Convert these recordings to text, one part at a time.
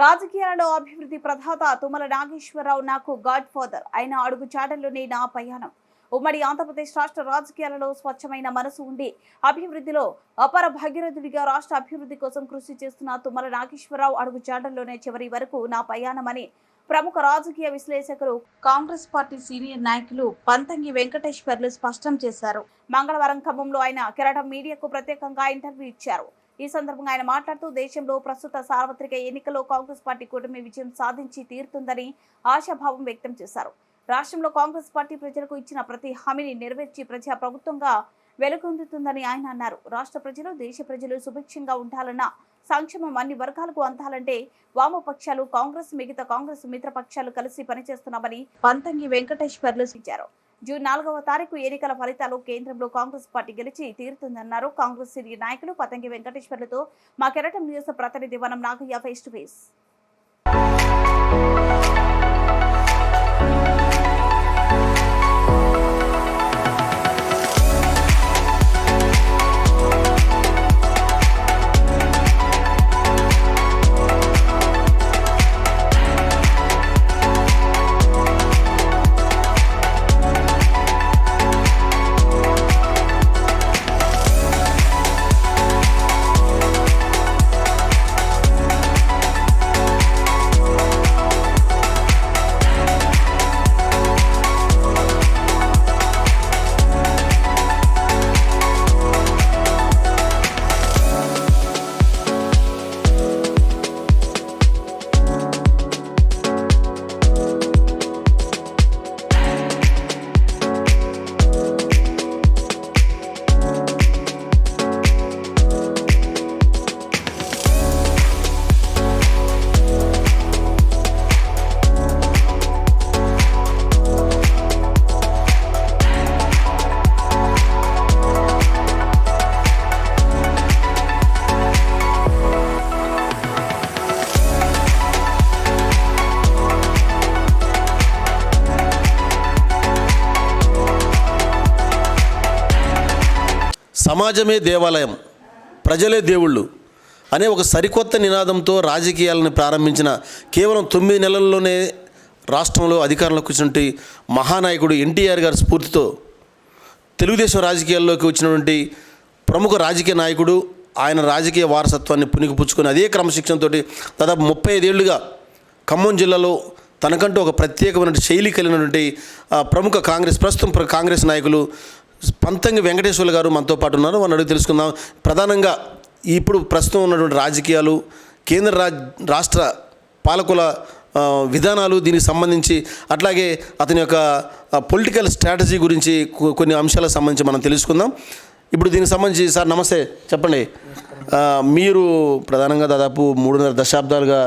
రాజకీయాలలో అభివృద్ధి ప్రధాత తుమ్మల నాగేశ్వరరావు నాకు గాడ్ ఫాదర్. అయిన అడుగు చాటల్లోనే నా ప్రయాణం. ఉమ్మడి ఆంధ్రప్రదేశ్ రాష్ట్ర రాజకీయాలలో స్వచ్ఛమైన మనసు ఉండి అభివృద్ధిలో అపర భగీరథుడిగా రాష్ట్ర అభివృద్ధి కోసం కృషి చేస్తున్న తుమ్మల నాగేశ్వరరావు అడుగు చాటల్లోనే చివరి వరకు నా ప్రయాణమని ప్రముఖ రాజకీయ విశ్లేషకులు కాంగ్రెస్ పార్టీ సీనియర్ నాయకులు పంతంగి వెంకటేశ్వర్లు స్పష్టం చేశారు. మంగళవారం ఖమ్మంలో ఆయన కెరటం మీడియాకు ప్రత్యేకంగా ఇంటర్వ్యూ ఇచ్చారు. ఈ సందర్భంగా ఆయన మాట్లాడుతూ దేశంలో ప్రస్తుత సార్వత్రిక ఎన్నికల్లో కాంగ్రెస్ పార్టీ కూటమి విజయం సాధించి తీరుతుందని ఆశాభావం వ్యక్తం చేశారు. రాష్ట్రంలో కాంగ్రెస్ పార్టీ ప్రజలకు ఇచ్చిన ప్రతి హామీని నెరవేర్చి ప్రజా ప్రభుత్వంగా వెలుగొందుతుందని ఆయన అన్నారు. రాష్ట్ర ప్రజలు దేశ ప్రజలు సుభిక్షంగా ఉండాలన్న సంక్షేమం అన్ని వర్గాలకు అందాలంటే వామపక్షాలు కాంగ్రెస్ మిగతా కాంగ్రెస్ మిత్రపక్షాలు కలిసి పనిచేస్తున్నామని పంతంగి వెంకటేశ్వర్లు సూచించారు. జూన్ నాలుగవ తారీఖు ఎన్నికల ఫలితాలు కేంద్రంలో కాంగ్రెస్ పార్టీ గెలిచి తీరుతుందన్నారు. కాంగ్రెస్ సీనియర్ నాయకులు పతంగి వెంకటేశ్వర్లతో మా కెరటం న్యూస్ ప్రతినిధి వనం నాగయ్య ఫేస్ టు ఫేస్. సమాజమే దేవాలయం ప్రజలే దేవుళ్ళు అనే ఒక సరికొత్త నినాదంతో రాజకీయాలను ప్రారంభించిన కేవలం తొమ్మిది నెలల్లోనే రాష్ట్రంలో అధికారంలోకి వచ్చినటువంటి మహానాయకుడు ఎన్టీఆర్ గారి స్ఫూర్తితో తెలుగుదేశం రాజకీయాల్లోకి వచ్చినటువంటి ప్రముఖ రాజకీయ నాయకుడు ఆయన రాజకీయ వారసత్వాన్ని పుణికిపుచ్చుకొని అదే క్రమశిక్షణతో దాదాపు ముప్పై ఐదేళ్ళుగా ఖమ్మం జిల్లాలో తనకంటూ ఒక ప్రత్యేకమైన శైలి కలిగినటువంటి ఆ, ప్రముఖ కాంగ్రెస్ ప్రస్తుతం ప్ర- కాంగ్రెస్ నాయకులు పంతంగి వెంకటేశ్వర్లు గారు మనతో పాటు ఉన్నారు. మనం అడిగి తెలుసుకుందాం. ప్రధానంగా ఇప్పుడు ప్రస్తుతం ఉన్నటువంటి రాజకీయాలు కేంద్ర రాజ్ రాష్ట్ర పాలకుల విధానాలు దీనికి సంబంధించి అట్లాగే అతని యొక్క పొలిటికల్ స్ట్రాటజీ గురించి కొన్ని అంశాలకు సంబంధించి మనం తెలుసుకుందాం. ఇప్పుడు దీనికి సంబంధించి సార్ నమస్తే చెప్పండి. మీరు ప్రధానంగా దాదాపు మూడున్నర దశాబ్దాలుగా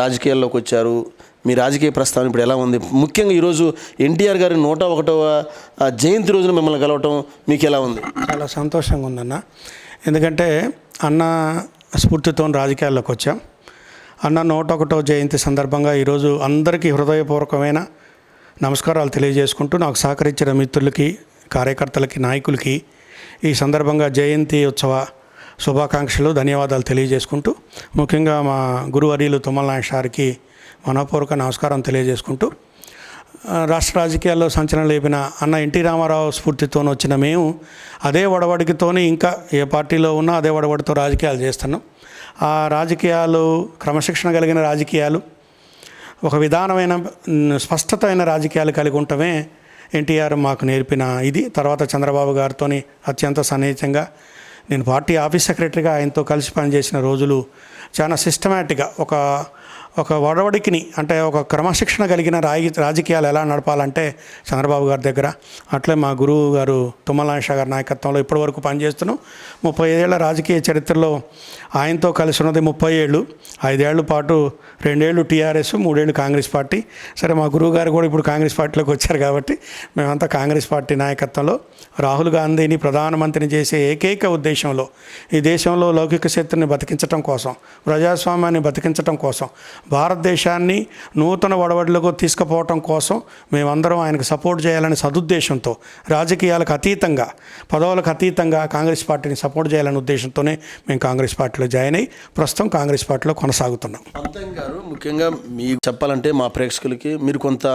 రాజకీయాల్లోకి వచ్చారు. మీ రాజకీయ ప్రస్థానం ఇప్పుడు ఎలా ఉంది? ముఖ్యంగా ఈరోజు ఎన్టీఆర్ గారి నూట ఒకటవ జయంతి రోజున మిమ్మల్ని కలవటం మీకు ఎలా ఉంది? చాలా సంతోషంగా ఉందన్న. ఎందుకంటే అన్న స్ఫూర్తితో రాజకీయాల్లోకి వచ్చాం. అన్న నూట ఒకటో జయంతి సందర్భంగా ఈరోజు అందరికీ హృదయపూర్వకమైన నమస్కారాలు తెలియజేసుకుంటూ నాకు సహకరించిన మిత్రులకి కార్యకర్తలకి నాయకులకి ఈ సందర్భంగా జయంతి ఉత్సవ శుభాకాంక్షలు ధన్యవాదాలు తెలియజేసుకుంటూ ముఖ్యంగా మా గురువర్యులు తుమ్మల నాయక్ సార్కి మనపూర్వక నమస్కారం తెలియజేసుకుంటూ రాష్ట్ర రాజకీయాల్లో సంచలనం లేపిన అన్న ఎన్టీ రామారావు స్ఫూర్తితో వచ్చిన మేము అదే వడవడికితోనే ఇంకా ఏ పార్టీలో ఉన్నా అదే వడవడితో రాజకీయాలు చేస్తున్నాం. ఆ రాజకీయాలు క్రమశిక్షణ కలిగిన రాజకీయాలు ఒక విధానమైన స్పష్టతమైన స్పష్టత అయిన రాజకీయాలు కలిగి ఉండటమే ఎన్టీఆర్ మాకు నేర్పిన ఇది. తర్వాత చంద్రబాబు గారితో అత్యంత సన్నిహితంగా నేను పార్టీ ఆఫీస్ సెక్రటరీగా ఆయనతో కలిసి పనిచేసిన రోజులు చాలా సిస్టమేటిక్గా ఒక ఒక వడవడికిని అంటే ఒక క్రమశిక్షణ కలిగిన రాజ రాజకీయాలు ఎలా నడపాలంటే చంద్రబాబు గారి దగ్గర అట్లే మా గురువు గారు తుమ్మలాంష గారి నాయకత్వంలో ఇప్పటివరకు పనిచేస్తున్నాం ముప్పై ఐదేళ్ళ రాజకీయ చరిత్రలో ఆయనతో కలిసి ఉన్నది ముప్పై ఏళ్ళు. ఐదేళ్ళ పాటు రెండేళ్ళు టీఆర్ఎస్ మూడేళ్ళు కాంగ్రెస్ పార్టీ. సరే మా గురువు గారు కూడా ఇప్పుడు కాంగ్రెస్ పార్టీలోకి వచ్చారు కాబట్టి మేమంతా కాంగ్రెస్ పార్టీ నాయకత్వంలో రాహుల్ గాంధీని ప్రధానమంత్రిని చేసే ఏకైక ఉద్దేశంలో ఈ దేశంలో లౌకిక శక్తిని బతికించడం కోసం ప్రజాస్వామ్యాన్ని బతికించడం కోసం భారతదేశాన్ని నూతన వడవడిలకు తీసుకుపోవటం కోసం మేమందరం ఆయనకు సపోర్ట్ చేయాలనే సదుద్దేశంతో రాజకీయాలకు అతీతంగా పదవులకు అతీతంగా కాంగ్రెస్ పార్టీని సపోర్ట్ చేయాలనే ఉద్దేశంతోనే మేము కాంగ్రెస్ పార్టీలో జాయిన్ అయ్యి ప్రస్తుతం కాంగ్రెస్ పార్టీలో కొనసాగుతున్నాం. గారు ముఖ్యంగా మీకు చెప్పాలంటే మా ప్రేక్షకులకి మీరు కొంత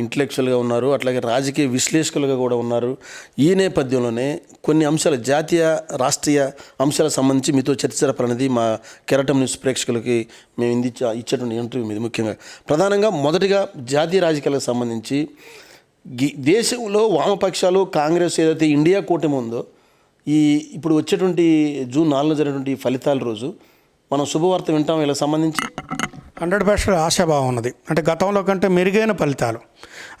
ఇంటలెక్చువల్గా ఉన్నారు అట్లాగే రాజకీయ విశ్లేషకులుగా కూడా ఉన్నారు. ఈ నేపథ్యంలోనే కొన్ని అంశాలు జాతీయ రాష్ట్రీయ అంశాలకు సంబంధించి మీతో చర్చ జరపాలనేది మా కెరటం న్యూస్ ప్రేక్షకులకి మేము ఇంది ఇచ్చేటువంటి ఇంటర్వ్యూ మీద ముఖ్యంగా. ప్రధానంగా మొదటిగా జాతీయ రాజకీయాలకు సంబంధించి దేశంలో వామపక్షాలు కాంగ్రెస్ ఏదైతే ఇండియా కూటమి ఉందో ఈ ఇప్పుడు వచ్చేటువంటి జూన్ నాలుగున జరిగినటువంటి ఫలితాల రోజు మనం శుభవార్త వింటాం. ఇలా సంబంధించి హండ్రెడ్ పర్సెంట్ ఆశాభావం ఉన్నది. అంటే గతంలో కంటే మెరుగైన ఫలితాలు.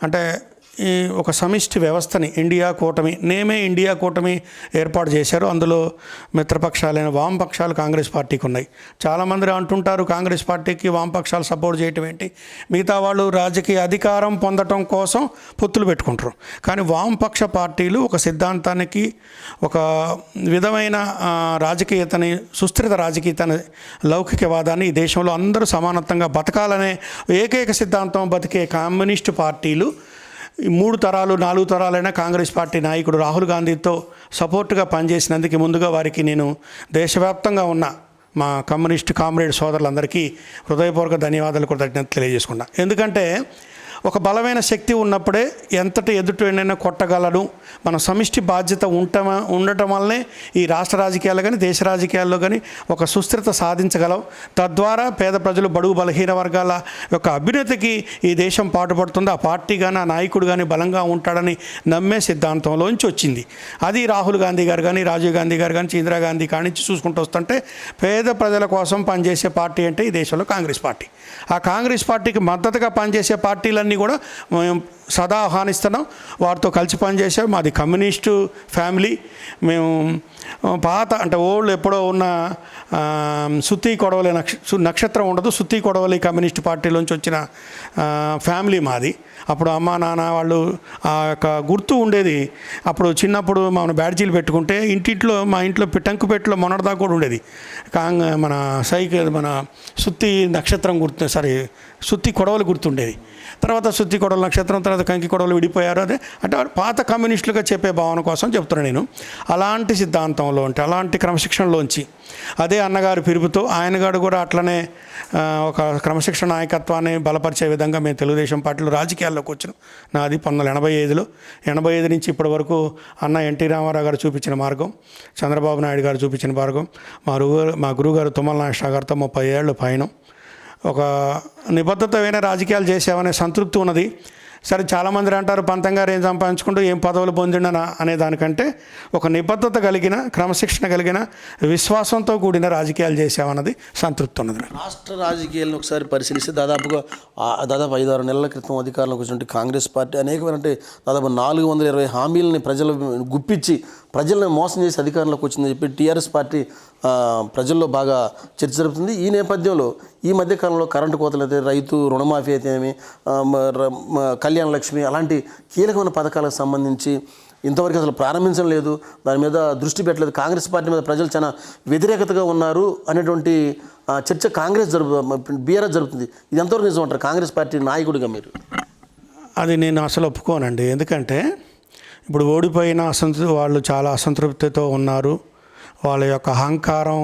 అంటే ఈ ఒక సమిష్టి వ్యవస్థని ఇండియా కూటమి నేమే ఇండియా కూటమి ఏర్పాటు చేశారు. అందులో మిత్రపక్షాలైన వామపక్షాలు కాంగ్రెస్ పార్టీకి ఉన్నాయి. చాలామంది అంటుంటారు కాంగ్రెస్ పార్టీకి వామపక్షాలు సపోర్ట్ చేయటం ఏంటి? మిగతా వాళ్ళు రాజకీయ అధికారం పొందటం కోసం పొత్తులు పెట్టుకుంటారు. కానీ వామపక్ష పార్టీలు ఒక సిద్ధాంతానికి ఒక విధమైన రాజకీయతని సుస్థిరత రాజకీయతని లౌకికవాదాన్ని ఈ దేశంలో అందరూ సమానత్వంగా బతకాలనే ఏకైక సిద్ధాంతం బతికే కమ్యూనిస్టు పార్టీలు మూడు తరాలు నాలుగు తరాలైన కాంగ్రెస్ పార్టీ నాయకుడు రాహుల్ గాంధీతో సపోర్టుగా పనిచేసినందుకు ముందుగా వారికి నేను దేశవ్యాప్తంగా ఉన్న మా కమ్యూనిస్ట్ కామ్రేడ్ సోదరులందరికీ హృదయపూర్వక ధన్యవాదాలు కృతజ్ఞతలు తెలియజేసుకున్నా ఎందుకంటే ఒక బలమైన శక్తి ఉన్నప్పుడే ఎంతటి ఎదుటినైనా కొట్టగలడు. మన సమిష్టి బాధ్యత ఉండటం ఉండటం వల్లనే ఈ రాష్ట్ర రాజకీయాల్లో కానీ దేశ రాజకీయాల్లో కానీ ఒక సుస్థిరత సాధించగలం. తద్వారా పేద ప్రజలు బడుగు బలహీన వర్గాల యొక్క అభ్యున్నతికి ఈ దేశం పాటుపడుతుంది. ఆ పార్టీ కానీ ఆ నాయకుడు కానీ బలంగా ఉంటాడని నమ్మే సిద్ధాంతంలోంచి వచ్చింది. అది రాహుల్ గాంధీ గారు కానీ రాజీవ్ గాంధీ గారు కానీ ఇందిరాగాంధీ కానించి చూసుకుంటూ వస్తుంటే పేద ప్రజల కోసం పనిచేసే పార్టీ అంటే ఈ దేశంలో కాంగ్రెస్ పార్టీ. ఆ కాంగ్రెస్ పార్టీకి మద్దతుగా పనిచేసే పార్టీలన్నీ కూడా సదా ఆహ్వానిస్తున్నాం. వారితో కలిసి పనిచేసాం మాది కమ్యూనిస్టు ఫ్యామిలీ. మేము పాత అంటే ఓల్డ్ ఎప్పుడో ఉన్న సుత్తి కొడవలి నక్ష సు- నక్షత్రం ఉండదు. సుత్తి కొడవలి కమ్యూనిస్ట్ పార్టీలోంచి వచ్చిన ఫ్యామిలీ మాది. అప్పుడు అమ్మ నాన్న వాళ్ళు ఆ యొక్క గుర్తు ఉండేది. అప్పుడు చిన్నప్పుడు మన బ్యాడ్జీలు పెట్టుకుంటే ఇంటింట్లో మా ఇంట్లో టంకుపేటలో మొన్నటిదాకా కూడా ఉండేది. కాంగ్ మన సైకిల్ మన సుత్తి నక్షత్రం గుర్తు సారీ సుత్తి కొడవలు గుర్తుండేది. తర్వాత శుద్ధి కొడవల నక్షత్రం తర్వాత కంకి కొడవలు విడిపోయారు. అదే అంటే పాత కమ్యూనిస్టులుగా చెప్పే భావన కోసం చెప్తున్నాను నేను. అలాంటి సిద్ధాంతంలో అంటే అలాంటి క్రమశిక్షణలోంచి అదే అన్నగారి పిలుపుతో ఆయనగాడు కూడా అట్లనే ఒక క్రమశిక్షణ నాయకత్వాన్ని బలపరిచే విధంగా మేము తెలుగుదేశం పార్టీలో రాజకీయాల్లోకి వచ్చినాం. నాది పంతొమ్మిది వందల ఎనభై ఐదులో. ఎనభై ఐదు నుంచి ఇప్పటి వరకు అన్న ఎన్టీ రామారావు గారు చూపించిన మార్గం చంద్రబాబు నాయుడు గారు చూపించిన మార్గం మా గురువు మా గురువుగారు తుమ్మల నాగేశ్వర గారితో ముప్పై ఏళ్ళు పయనం. ఒక నిబద్ధతమైన రాజకీయాలు చేసామనే సంతృప్తి ఉన్నది. సరే చాలామంది అంటారు పంతం గారు ఏం సంపాదించుకుంటూ ఏం పదవులు పొందిండనా? అనే దానికంటే ఒక నిబద్ధత కలిగిన క్రమశిక్షణ కలిగిన విశ్వాసంతో కూడిన రాజకీయాలు చేసామన్నది సంతృప్తి ఉన్నది రాష్ట్ర రాజకీయాలను ఒకసారి పరిశీలిస్తే దాదాపుగా దాదాపు ఐదు ఆరు నెలల క్రితం అధికారంలోకి వచ్చినట్టు కాంగ్రెస్ పార్టీ అనేకమైన దాదాపు నాలుగు వందల ఇరవై హామీలని ప్రజలు గుప్పించి ప్రజలను మోసం చేసి అధికారంలోకి వచ్చిందని చెప్పి టీఆర్ఎస్ పార్టీ ప్రజల్లో బాగా చర్చ జరుపుతుంది. ఈ నేపథ్యంలో ఈ మధ్య కాలంలో కరెంటు కోతలు అయితే రైతు రుణమాఫీ అయితేనేమి ఏమి ర- మ- కళ్యాణ లక్ష్మి అలాంటి కీలకమైన పథకాలకు సంబంధించి ఇంతవరకు అసలు ప్రారంభించడం లేదు. దాని మీద దృష్టి పెట్టలేదు. కాంగ్రెస్ పార్టీ మీద ప్రజలు చాలా వ్యతిరేకతగా ఉన్నారు అనేటువంటి చర్చ కాంగ్రెస్ జరుపు బీఆర్ఎస్ జరుగుతుంది ఇది ఎంతవరకు నిజం అంటారు? కాంగ్రెస్ పార్టీ నాయకుడిగా మీరు? అది నేను అసలు ఒప్పుకోనండి. ఎందుకంటే ఇప్పుడు ఓడిపోయిన అసంతృ వాళ్ళు చాలా అసంతృప్తితో ఉన్నారు. వాళ్ళ యొక్క అహంకారం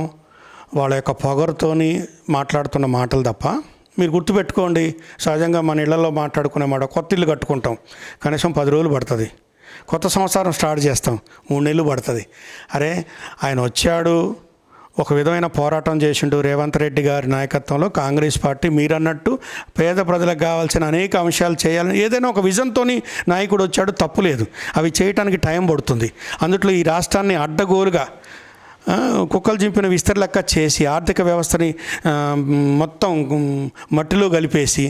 వాళ్ళ యొక్క పొగరుతోని మాట్లాడుతున్న మాటలు తప్ప మీరు గుర్తుపెట్టుకోండి సహజంగా మన ఇళ్ళలో మాట్లాడుకునే మాట కొత్త ఇల్లు కట్టుకుంటాం కనీసం పది రోజులు పడుతుంది. కొత్త సంవత్సరం స్టార్ట్ చేస్తాం మూడు నెలలు పడుతుంది. అరే ఆయన వచ్చాడు ఒక విధమైన పోరాటం చేసిండు రేవంత్ రెడ్డి గారి నాయకత్వంలో కాంగ్రెస్ పార్టీ మీరన్నట్టు పేద ప్రజలకు కావాల్సిన అనేక అంశాలు చేయాలని ఏదైనా ఒక విజన్తో నాయకుడు వచ్చాడు తప్పులేదు అవి చేయటానికి టైం పడుతుంది. అందుట్లో ఈ రాష్ట్రాన్ని అడ్డగోలుగా కుక్కలు చింపిన విస్తరలెక్క చేసి ఆర్థిక వ్యవస్థని మొత్తం మట్టిలో కలిపేసి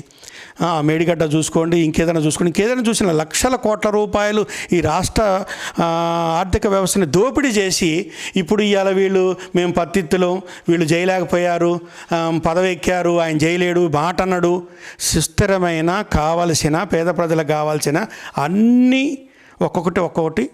మేడిగడ్డ చూసుకోండి ఇంకేదైనా చూసుకోండి. ఇంకేదైనా చూసిన లక్షల కోట్ల రూపాయలు ఈ రాష్ట్ర ఆర్థిక వ్యవస్థని దోపిడీ చేసి ఇప్పుడు ఇవాళ వీళ్ళు మేము పత్తిత్తులు వీళ్ళు చేయలేకపోయారు పదవెక్కారు పదవి ఎక్కారు ఆయన చేయలేడు మాట అన్నాడు. సుస్థిరమైన కావలసిన పేద ప్రజలకు కావాల్సిన అన్నీ ఒక్కొక్కటి ఒక్కొక్కటి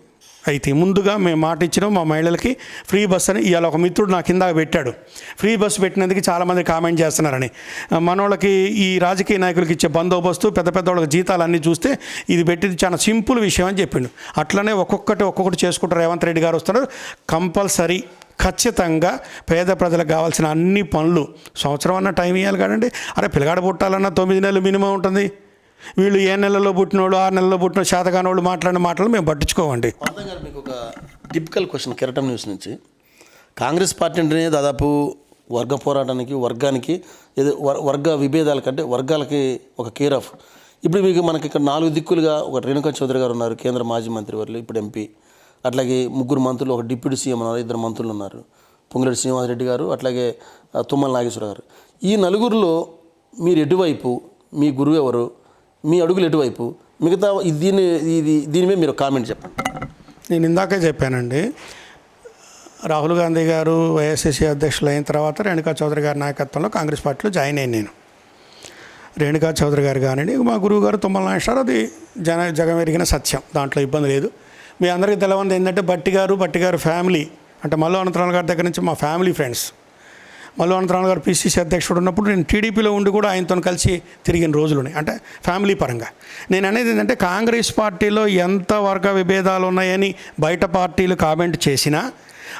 అయితే ముందుగా మేము మాట ఇచ్చినాం మా మహిళలకి ఫ్రీ బస్ అని. ఇవాళ ఒక మిత్రుడు నా కింద పెట్టాడు. ఫ్రీ బస్సు పెట్టినందుకు చాలామంది కామెంట్ చేస్తున్నారని. మనోళ్ళకి ఈ రాజకీయ నాయకులకి ఇచ్చే బందోబస్తు పెద్ద పెద్ద వాళ్ళకి జీతాలు అన్నీ చూస్తే ఇది పెట్టింది చాలా సింపుల్ విషయం అని చెప్పిండు. అట్లనే ఒక్కొక్కటి ఒక్కొక్కటి చేసుకుంటారు. రేవంత్ రెడ్డి గారు వస్తున్నారు. కంపల్సరీ ఖచ్చితంగా పేద ప్రజలకు కావాల్సిన అన్ని పనులు సంవత్సరం అన్న టైం ఇవ్వాలి కదండి. అరే పిల్లగాడు పుట్టాలన్నా తొమ్మిది నెలలు మినిమం ఉంటుంది. వీళ్ళు ఏ నెలలో పుట్టినోళ్ళు ఆరు నెలలో పుట్టిన శాతగాన వాళ్ళు మాట్లాడిన మాటలు మేము పట్టించుకోమండి. గారు మీకు ఒక టిపికల్ క్వశ్చన్ కిరటం న్యూస్ నుంచి. కాంగ్రెస్ పార్టీ అంటేనే దాదాపు వర్గ పోరాటానికి వర్గానికి ఏదో వర్- వర్గ విభేదాల కంటే వర్గాలకి ఒక కేర్ ఆఫ్. ఇప్పుడు మీకు మనకి ఇక్కడ నాలుగు దిక్కులుగా ఒక రేణుకా చౌదరి గారు ఉన్నారు కేంద్ర మాజీ మంత్రి వర్లు ఇప్పుడు ఎంపీ అట్లాగే ముగ్గురు మంత్రులు ఒక డిప్యూటీ సీఎం ఉన్నారు ఇద్దరు మంత్రులు ఉన్నారు. పొంగులేటి శ్రీనివాసరెడ్డి గారు అట్లాగే తుమ్మల నాగేశ్వర గారు. ఈ నలుగురిలో మీరు ఎటువైపు మీ గురువు ఎవరు? మీ అడుగులు ఎటువైపు? మిగతా దీన్ని ఇది దీని మీద మీరు కామెంట్ చెప్పండి. నేను ఇందాకే చెప్పానండి. రాహుల్ గాంధీ గారు వైఎస్సీసీ అధ్యక్షులు అయిన తర్వాత రేణుకా చౌదరి గారి నాయకత్వంలో కాంగ్రెస్ పార్టీలో జాయిన్ అయ్యాను నేను. రేణుకా చౌదరి గారు కానివ్వండి మా గురువు గారు తుమ్మల నాగేశ్వరరావు అది జన జగం ఎరిగిన సత్యం. దాంట్లో ఇబ్బంది లేదు. మీ అందరికీ తెలవంది ఏంటంటే బట్టి గారు బట్టి గారు ఫ్యామిలీ. అంటే మల్లు అనంతరాల గారి దగ్గర నుంచి మా ఫ్యామిలీ ఫ్రెండ్స్. మల్లు అనంతరాల గారు పిసిసి అధ్యక్షుడు ఉన్నప్పుడు నేను టీడీపీలో ఉండి కూడా ఆయనతో కలిసి తిరిగిన రోజులున్నాయి అంటే ఫ్యామిలీ పరంగా. నేను అనేది ఏంటంటే కాంగ్రెస్ పార్టీలో ఎంత వర్గ విభేదాలు ఉన్నాయని బయట పార్టీలు కామెంట్ చేసినా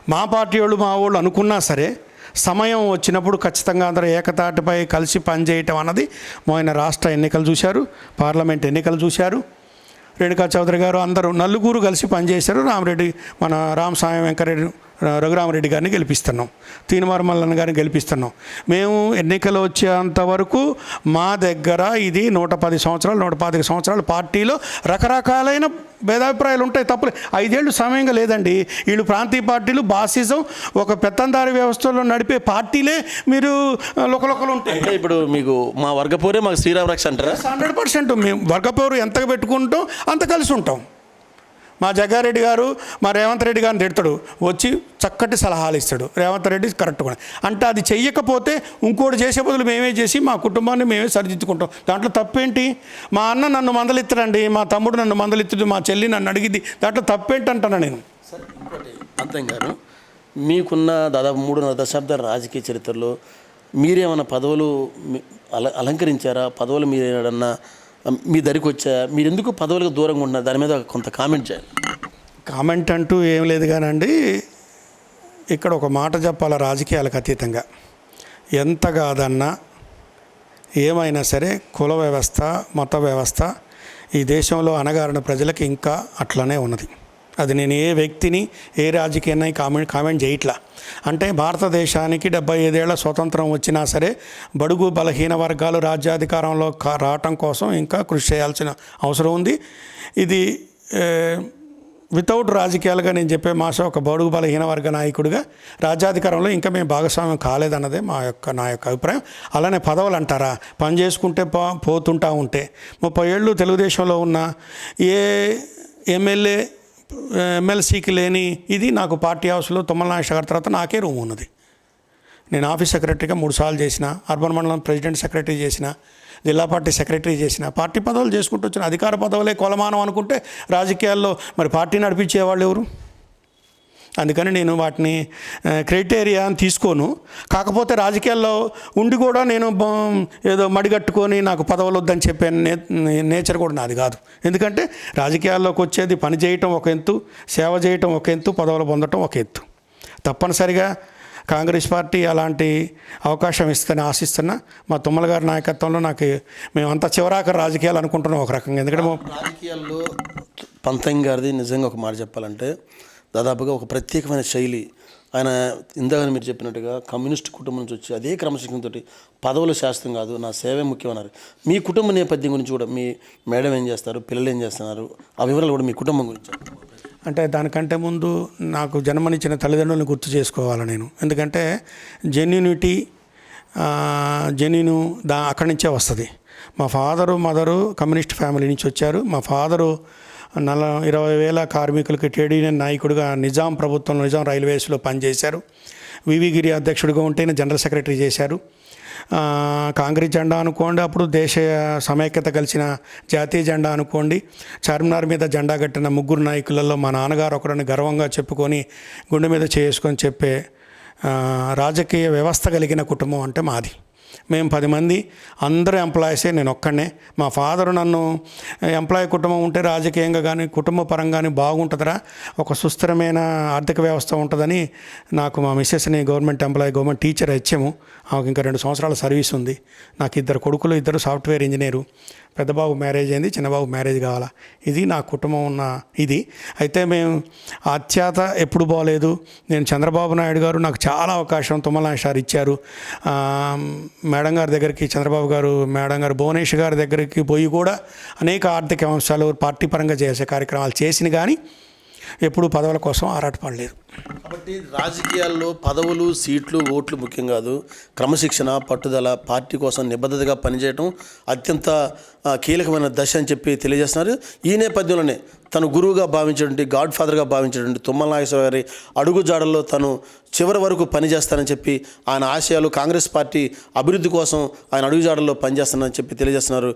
మా పార్టీ వాళ్ళు మా వాళ్ళు అనుకున్నా సరే సమయం వచ్చినప్పుడు ఖచ్చితంగా అందరూ ఏకతాటిపై కలిసి పనిచేయటం అన్నది మొన్న రాష్ట్ర ఎన్నికలు చూశారు పార్లమెంట్ ఎన్నికలు చూశారు. రేణుకా చౌదరి గారు అందరూ నలుగురు కలిసి పనిచేశారు. రామరెడ్డి మన రామ్ సాయం వెంకరెడ్డి రఘురామరెడ్డి గారిని గెలిపిస్తున్నాం. తీనుమారు మల్లన్న గారిని గెలిపిస్తున్నాం. మేము ఎన్నికలు వచ్చేంత వరకు మా దగ్గర ఇది నూట పది సంవత్సరాలు నూట పాతిక సంవత్సరాలు పార్టీలో రకరకాలైన భేదాభిప్రాయాలు ఉంటాయి తప్పులే. ఐదేళ్ళు సమయంగా లేదండి. వీళ్ళు ప్రాంతీయ పార్టీలు బాసిజం ఒక పెత్తందారి వ్యవస్థలో నడిపే పార్టీలే మీరు లోకలోకలు ఉంటాయి. అంటే ఇప్పుడు మీకు మా వర్గపోరే మాకు శ్రీరామ రక్ష అంటారా? Hundred percent. మేము వర్గపోరు ఎంతగా పెట్టుకుంటాం అంత కలిసి ఉంటాం. మా జగ్గారెడ్డి గారు మా రేవంత్ రెడ్డి గారిని తిడతాడు. వచ్చి చక్కటి సలహాలు ఇస్తాడు. రేవంత్ రెడ్డి కరెక్ట్గా అంటే అది చెయ్యకపోతే ఇంకోటి చేసే బదులు మేమే చేసి మా కుటుంబాన్ని మేమే సరిదిద్దుకుంటాం. దాంట్లో తప్పేంటి? మా అన్న నన్ను మందలిస్తాడండి మా తమ్ముడు నన్ను మందలిస్తుంది మా చెల్లి నన్ను అడిగింది. దాంట్లో తప్పేంటి అంటాను నేను? సరే గారు మీకున్న దాదాపు మూడున్నర దశాబ్దాల రాజకీయ చరిత్రలో మీరేమైనా పదవులు అల అలంకరించారా? పదవులు మీరు ఏదన్నా మీ దరికి వచ్చా? మీరు ఎందుకు పదవులకు దూరంగా ఉన్నారు? దాని మీద కొంత కామెంట్ చేయాలి. కామెంట్ అంటూ ఏం లేదు కానండి ఇక్కడ ఒక మాట చెప్పాల రాజకీయాలకు అతీతంగా. ఎంత కాదన్నా ఏమైనా సరే కుల వ్యవస్థ మత వ్యవస్థ ఈ దేశంలో అణగారిన ప్రజలకు ఇంకా అట్లనే ఉన్నది. అది నేను ఏ వ్యక్తిని ఏ రాజకీయాన్ని కామెంట్ కామెంట్ చేయట్లా అంటే భారతదేశానికి డెబ్బై ఐదేళ్ళ స్వతంత్రం వచ్చినా సరే బడుగు బలహీన వర్గాలు రాజ్యాధికారంలో కా- రావటం కోసం ఇంకా కృషి చేయాల్సిన అవసరం ఉంది. ఇది వితౌట్ రాజకీయాలుగా నేను చెప్పే మాస ఒక బడుగు బలహీన వర్గ నాయకుడిగా రాజ్యాధికారంలో ఇంకా మేము భాగస్వామ్యం కాలేదన్నదే మా యొక్క నా యొక్క అభిప్రాయం. అలానే పదవులు అంటారా? పని చేసుకుంటే పో పోతుంటా ఉంటే. ముప్పై ఏళ్ళు తెలుగుదేశంలో ఉన్న ఏ ఎమ్మెల్యే ఎమ్మెల్సీకి లేని ఇది నాకు పార్టీ హౌస్లో తుమ్మల నాగేశ్వర తర్వాత నాకే రూమ్ ఉన్నది. నేను ఆఫీస్ సెక్రటరీగా మూడు సార్లు చేసిన అర్బన్ మండలం ప్రెసిడెంట్ సెక్రటరీ చేసిన జిల్లా పార్టీ సెక్రటరీ చేసిన పార్టీ పదవులు చేసుకుంటూ వచ్చిన అధికార పదవులే కొలమానం అనుకుంటే రాజకీయాల్లో మరి పార్టీ నడిపించే వాళ్ళు ఎవరు? అందుకని నేను వాటిని ఆ, క్రైటీరియా అని తీసుకోను. కాకపోతే రాజకీయాల్లో ఉండి కూడా నేను ఏదో మడిగట్టుకొని నాకు పదవులు వద్దని చెప్పే నే నేచర్ కూడా నాది కాదు. ఎందుకంటే రాజకీయాల్లోకి వచ్చేది పని చేయటం ఒక ఎత్తు సేవ చేయటం ఒక ఎత్తు పదవులు పొందటం ఒక ఎత్తు. తప్పనిసరిగా కాంగ్రెస్ పార్టీ అలాంటి అవకాశం ఇస్తుందని ఆశిస్తున్నా. మా తుమ్మల గారి నాయకత్వంలో నాకు మేమంతా చివరాక రాజకీయాలు అనుకుంటున్నాం ఒక రకంగా. ఎందుకంటే మా- రాజకీయాల్లో పంతం గారిది నిజంగా ఒక మాట చెప్పాలంటే దాదాపుగా ఒక ప్రత్యేకమైన శైలి. ఆయన ఇందాక మీరు చెప్పినట్టుగా కమ్యూనిస్ట్ కుటుంబం నుంచి వచ్చి అదే క్రమశిక్షణతో పదవుల శాస్త్రం కాదు నా సేవే ముఖ్యమన్నారు మీ కుటుంబ నేపథ్యం గురించి కూడా మీ మేడం ఏం చేస్తారు పిల్లలు ఏం చేస్తున్నారు ఆ వివరాలు కూడా మీ కుటుంబం గురించి అంటే దానికంటే ముందు నాకు జన్మనిచ్చిన తల్లిదండ్రులను గుర్తు చేసుకోవాలి నేను. ఎందుకంటే జెన్యునిటీ జెన్యును దా అక్కడి నుంచే వస్తుంది. మా ఫాదరు మదరు కమ్యూనిస్ట్ ఫ్యామిలీ నుంచి వచ్చారు. మా ఫాదరు నల ఇరవై వేల కార్మికులకి ట్రేడ్ యూనియన్ నాయకుడిగా నిజాం ప్రభుత్వంలో నిజాం రైల్వేస్లో పనిచేశారు. వివి గిరి అధ్యక్షుడిగా ఉంటేనే జనరల్ సెక్రటరీ చేశారు. కాంగ్రెస్ జెండా అనుకోండి అప్పుడు దేశ సమైక్యత కలిసిన జాతీయ జెండా అనుకోండి చార్మినార్ మీద జెండా కట్టిన ముగ్గురు నాయకులలో మా నాన్నగారు ఒకరిని గర్వంగా చెప్పుకొని గుండె మీద చేసుకొని చెప్పే రాజకీయ వ్యవస్థ కలిగిన కుటుంబం అంటే మాది. మేము పది మంది అందరూ ఎంప్లాయీసే నేను ఒక్కడనే. మా ఫాదర్ నన్ను ఎంప్లాయీ కుటుంబం ఉంటే రాజకీయంగా కానీ కుటుంబ పరంగా కానీ బాగుంటుందిరా. ఒక సుస్థిరమైన ఆర్థిక వ్యవస్థ ఉంటుందని నాకు మా మిస్సెస్ని గవర్నమెంట్ ఎంప్లాయీ గవర్నమెంట్ టీచర్ ఇచ్చాము. ఆమెకు ఇంకా రెండు సంవత్సరాల సర్వీస్ ఉంది. నాకు ఇద్దరు కొడుకులు ఇద్దరు సాఫ్ట్వేర్ ఇంజనీరు. పెద్దబాబు మ్యారేజ్ అయింది చిన్నబాబు మ్యారేజ్ కావాలా? ఇది నా కుటుంబం ఉన్న ఇది. అయితే మేము అత్యాత ఎప్పుడు బాగలేదు నేను చంద్రబాబు నాయుడు గారు నాకు చాలా అవకాశం తుమ్మల సార్ ఇచ్చారు. మేడం గారి దగ్గరికి చంద్రబాబు గారు మేడం గారు భువనేష్ గారి దగ్గరికి పోయి కూడా అనేక ఆర్థిక అంశాలు పార్టీ పరంగా చేసే కార్యక్రమాలు చేసిన కానీ ఎప్పుడు పదవుల కోసం ఆరాటపడలేదు. కాబట్టి రాజకీయాల్లో పదవులు సీట్లు ఓట్లు ముఖ్యం కాదు. క్రమశిక్షణ పట్టుదల పార్టీ కోసం నిబద్ధతగా పనిచేయడం అత్యంత కీలకమైన దశ అని చెప్పి తెలియజేస్తున్నారు. ఈ నేపథ్యంలోనే తను గురువుగా భావించేటువంటి గాడ్ ఫాదర్గా భావించేటువంటి తుమ్మల నాగేశ్వర గారి అడుగుజాడల్లో తను చివరి వరకు పనిచేస్తానని చెప్పి ఆయన ఆశయాలు కాంగ్రెస్ పార్టీ అభివృద్ధి కోసం ఆయన అడుగుజాడల్లో పనిచేస్తానని చెప్పి తెలియజేస్తున్నారు.